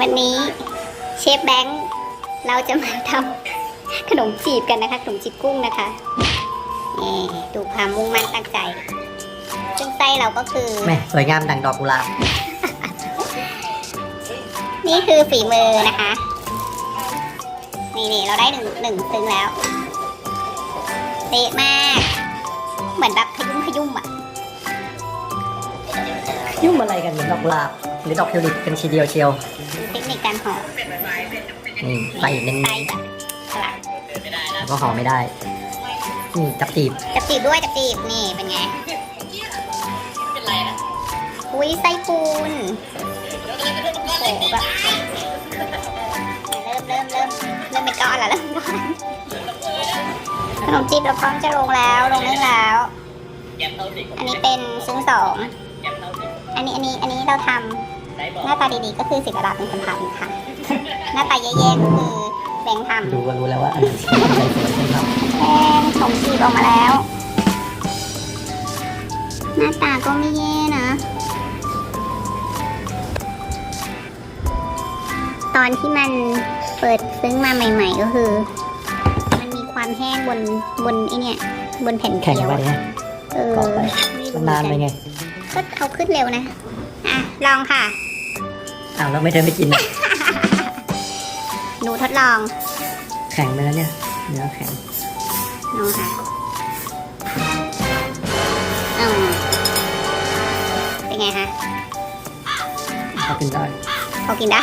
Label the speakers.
Speaker 1: วันนี้เชฟแบงค์เราจะมาทำขนมจีบกันนะคะ ขนมจีบกุ้งนะคะนี่ดูความมุ่งมั่นตั้งใจซึ่งไส้เราก็คือ
Speaker 2: แม่สวยงามดังดอกกุหลาบ
Speaker 1: นี่คือฝีมือนะคะ นี่นี่เราได้หนึ่งหนึ่งซึ้งแล้วเป๊ะมาก เหมือนแบบขยุ่มขยุ่มอะ
Speaker 2: ยุ่งอะไรกันเหมือนดอกกุหลาบ หรือดอกทิวลิปกันทีเดียวเชียว
Speaker 1: เทคนิคการห่อ
Speaker 2: นี่ใส่เน้น
Speaker 1: ไส้แบบสลัด
Speaker 2: ๆแล้วก็ห่อไม่ได้นี่จับจีบ
Speaker 1: จับจีบด้วยจับจีบนี่เป็นไงอุ้ยไส้ปูนโอ้โหแบบเริ่มเริ่มเริ่มเริ่มเป็นก้อนแล้วเริ่มเป็นก้อนขนมจีบเราพร้อมจะลงแล้วลงนึ่งแล้ว อันนี้เป็นซึ้งสองอันนี้อันนี้อันนี้เราทำ หน้าตาดีๆก็คือศิลปะเป็นคนทำค่ะ หน้าตาแย่ๆก็คือแบงค์ทำ
Speaker 2: ดูก็รู้แล้วว่าอันไหนสวยอันไหนสวยใช่ไหมครับ
Speaker 1: แป้งขนมจีบออกมาแล้ว หน้าตาก็ไม่แย่นะ ตอนที่มันเปิดซึ้งมาใหม่ ๆ ก็คือ มันมีความแห้งบนบนไอเนี่ยบนแผ่น
Speaker 2: แข็ง
Speaker 1: เกี๊ยว
Speaker 2: ไป
Speaker 1: อะ
Speaker 2: เนี่ย
Speaker 1: เออ
Speaker 2: กรอบไป
Speaker 1: ไม่
Speaker 2: มัน
Speaker 1: รู้
Speaker 2: นานไปไง
Speaker 1: ก็เอาขึ้นเร็วนะ อะ ลองค่ะ
Speaker 2: อ้าวแล้วไม่เธอไม่กินอะ
Speaker 1: หนูทดลอง
Speaker 2: แข็งไปแล้วเนี่ยเนื้อแข็ง
Speaker 1: ลองค่ะอืมเป็นไงคะ
Speaker 2: พอกินได้
Speaker 1: พอกินได้